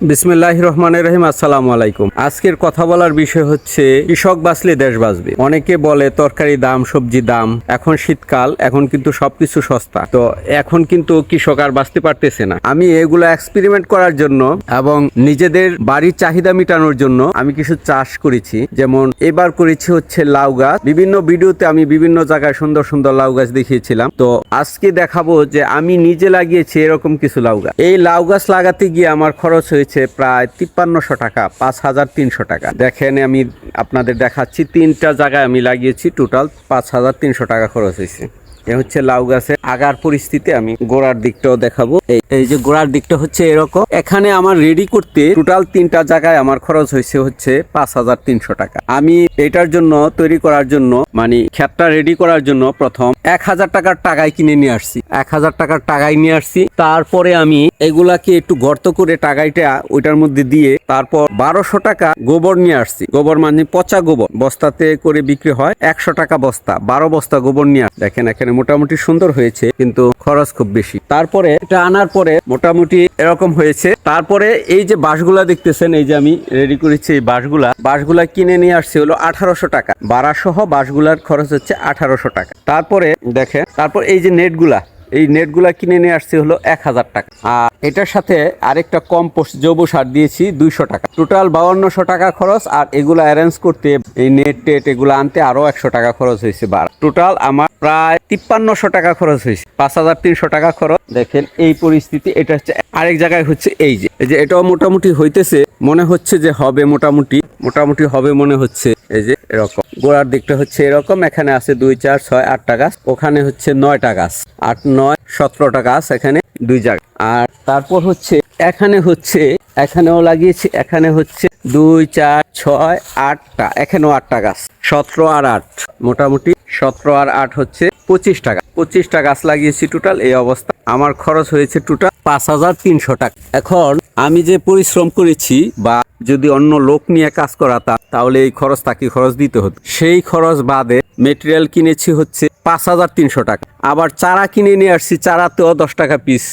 বিসমিল্লাহ রহমানের রহিম, আসসালামু আলাইকুম। আজকের কথা বলার বিষয় হচ্ছে, কৃষক বাঁচলে দেশ বাঁচবে। অনেকে বলে তরকারি দাম, সবজি দাম, এখন শীতকাল, এখন কিন্তু সবকিছু সস্তা। তো এখন কিন্তু কৃষক আর বাঁচতে পারতেছে না। আমি এগুলো এক্সপেরিমেন্ট করার জন্য এবং নিজেদের বাড়ির চাহিদা মেটানোর জন্য আমি কিছু চাষ করেছি। যেমন, এবার করেছি হচ্ছে লাউ গাছ। বিভিন্ন ভিডিওতে আমি বিভিন্ন জায়গায় সুন্দর সুন্দর লাউ গাছ দেখিয়েছিলাম। তো আজকে দেখাবো যে আমি নিজে লাগিয়েছি এরকম কিছু লাউ গাছ। এই লাউ গাছ লাগাতে গিয়ে আমার খরচ হয়েছে প্রায় তিপ্পান্নশো টাকা, পাঁচ হাজার তিনশো টাকা। দেখেন আমি আপনাদের দেখাচ্ছি, তিনটা জায়গায় আমি লাগিয়েছি টোটাল পাঁচ হাজার তিনশো টাকা খরচ হয়েছে। এ হচ্ছে লাউ গাছের আগার পরিস্থিতি, আমি গোড়ার দিকটাও দেখাবো। এই যে গোড়ার দিকটা হচ্ছে এরকম। এখানে আমার রেডি করতে টোটাল তিনটা জায়গায় আমার খরচ হয়েছে হচ্ছে পাঁচ হাজার তিনশো টাকা। আমি এটার জন্য তৈরি করার জন্য মানে ক্ষেতটা রেডি করার জন্য প্রথম এক হাজার টাকার টাকায় কিনে নিয়ে আসছি। এক হাজার টাকার টাকায় নিয়ে আসছি। তারপরে আমি এগুলাকে একটু গর্ত করে টাকাইটা ওইটার মধ্যে দিয়ে তারপর বারোশো টাকা গোবর নিয়ে আসছি। গোবর মানে পচা গোবর। বস্তাতে করে বিক্রি হয় একশো টাকা বস্তা। বারো বস্তা গোবর নিয়ে আস- দেখেন, এখানে মোটামুটি সুন্দর হয়েছে, কিন্তু খরচ খুব বেশি। তারপরে এটা আনার পরে মোটামুটি এরকম হয়েছে। তারপরে এই যে বাঁশগুলা দেখতেছেন, এই যে আমি রেডি করেছি এই বাঁশগুলা। বাঁশগুলা কিনে নিয়ে আসছি হলো আঠারোশো টাকা। বাড়া সহ বাঁশগুলার খরচ হচ্ছে আঠারোশো টাকা। তারপরে দেখেন তারপর এই যে নেটগুলা, এই নেটগুলা কিনে নিয়ে আসছে হলো এক হাজার টাকা। আর এটার সাথে আরেকটা কম্পোস্ট জৈব সার দিয়েছি দুইশো টাকা। টোটাল বাউান্নশো টাকা খরচ আর এগুলো অ্যারেঞ্জ করতে এই নেট টেট এগুলো আনতে আরও একশো টাকা খরচ হয়েছে বার টোটাল আমার প্রায় তিপ্পান্নশো টাকা খরচ হয়েছে, পাঁচ হাজার তিনশো টাকা খরচ। দেখেন এই পরিস্থিতি, এটা হচ্ছে আরেক জায়গায় হচ্ছে এই যে এটাও মোটামুটি হইতেছে, মনে হচ্ছে যে হবে মোটামুটি। মোটামুটি হবে মনে হচ্ছে। এই যে এরকম। গোড়ার দিকটা হচ্ছে এরকম, এখানে আছে দুই, চার, ছয়, আটটা গাছ, ওখানে হচ্ছে নয়টা গাছ। আট, নয়, সতেরোটা গাছ এখানে দুই জায়গা আর তারপর হচ্ছে এখানে হচ্ছে, এখানেও লাগিয়েছি, এখানে হচ্ছে দুই, চার, ছয়, আটটা, এখানেও আটটা গাছ। সতেরো আর আট, মোটামুটি সতেরো আর আট হচ্ছে পঁচিশ টাকা পঁচিশটা গাছ লাগিয়েছি টোটাল, এই অবস্থা। আমার খরচ হয়েছে টোটাল পাঁচ হাজার তিনশো টাকা। এখন আমি যে পরিশ্রম করেছি বা যদি অন্য লোক নিয়ে কাজ করাতাম তাহলে এই খরচ তাকে খরচ দিতে হতো। সেই খরচ বাদে মেটেরিয়াল কিনেছি হচ্ছে পাঁচ হাজার তিনশো টাকা। আবার চারা কিনে নিয়ে আসছি, চারাতেও দশ টাকা পিস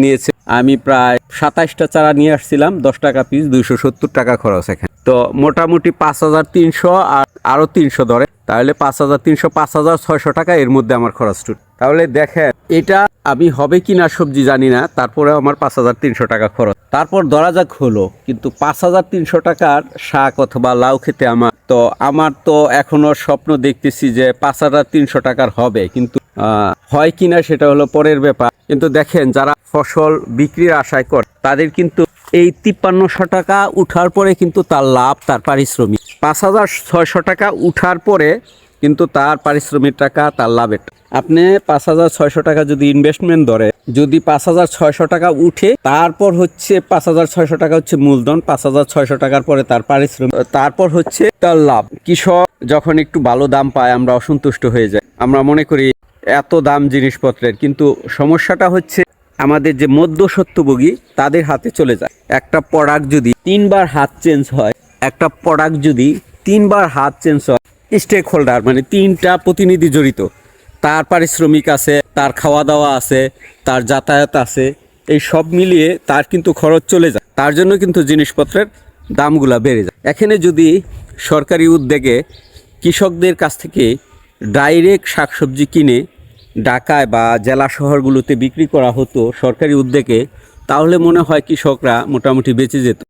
নিয়েছে। আমি প্রায় সাতাইশটা চারা নিয়ে আসছিলাম, দশ টাকা পিস দুইশো সত্তর টাকা খরচ এখানে। তো মোটামুটি পাঁচ হাজার তিনশো আর আরও তিনশো ধরে। তাহলে পাঁচ হাজার তিনশো, পাঁচ হাজার ছয়শো টাকা এর মধ্যে আমার খরচ টুট তাহলে দেখেন, এটা আমি হবে কি না সবজি জানি না তারপরে আমার পাঁচ হাজার তিনশো টাকা খরচ। তারপর ধরা যাক হলো, কিন্তু পাঁচ হাজার তিনশো টাকার শাক অথবা লাউ খেতে আমার তো আমার তো এখনও স্বপ্ন দেখতেছি যে পাঁচ হাজার তিনশো টাকার হবে, কিন্তু হয় কিনা সেটা হলো পরের ব্যাপার। কিন্তু দেখেন, যারা ফসল বিক্রির আশায় করে, তাদের কিন্তু এই তিপ্পান্নশো টাকা উঠার পরে কিন্তু তার লাভ, তার পারিশ্রমিক। পাঁচ হাজার ছয়শো টাকা উঠার পরে কিন্তু তার পারিশ্রমিক টাকা, তার লাভের আপনি পাঁচ হাজার ছয়শো টাকা যদি ইনভেস্টমেন্ট ধরে, যদি পাঁচ হাজার ছয়শো টাকা উঠে, তারপর হচ্ছে পাঁচ হাজার ছয়শো টাকা হচ্ছে মূলধন, পাঁচ হাজার ছয়শো টাকার পরে তার পারিশ্রমিক, তারপর হচ্ছে তার লাভ। কৃষক যখন একটু ভালো দাম পায়, আমরা অসন্তুষ্ট হয়ে যাই। আমরা মনে করি এত দাম জিনিসপত্রের, কিন্তু সমস্যাটা হচ্ছে আমাদের যে মধ্যসত্যভোগী তাদের হাতে চলে যায়। একটা প্রোডাক্ট যদি তিনবার হাত চেঞ্জ হয়, একটা প্রোডাক্ট যদি তিনবার হাত চেঞ্জ হয় স্টেক হোল্ডার মানে তিনটা প্রতিনিধি জড়িত। তার পারিশ্রমিক আছে, তার খাওয়া দাওয়া আছে, তার যাতায়াত আছে, এই সব মিলিয়ে তার কিন্তু খরচ চলে যায়। তার জন্য কিন্তু জিনিসপত্রের দামগুলা বেড়ে যায়। এখানে যদি সরকারি উদ্যোগে কৃষকদের কাছ থেকে ডাইরেক্ট শাকসবজি কিনে ঢাকায় বা জেলা শহরগুলোতে বিক্রি করা হতো সরকারি উদ্যোগে, তাহলে মনে হয় কৃষকরা মোটামুটি বেঁচে যেত।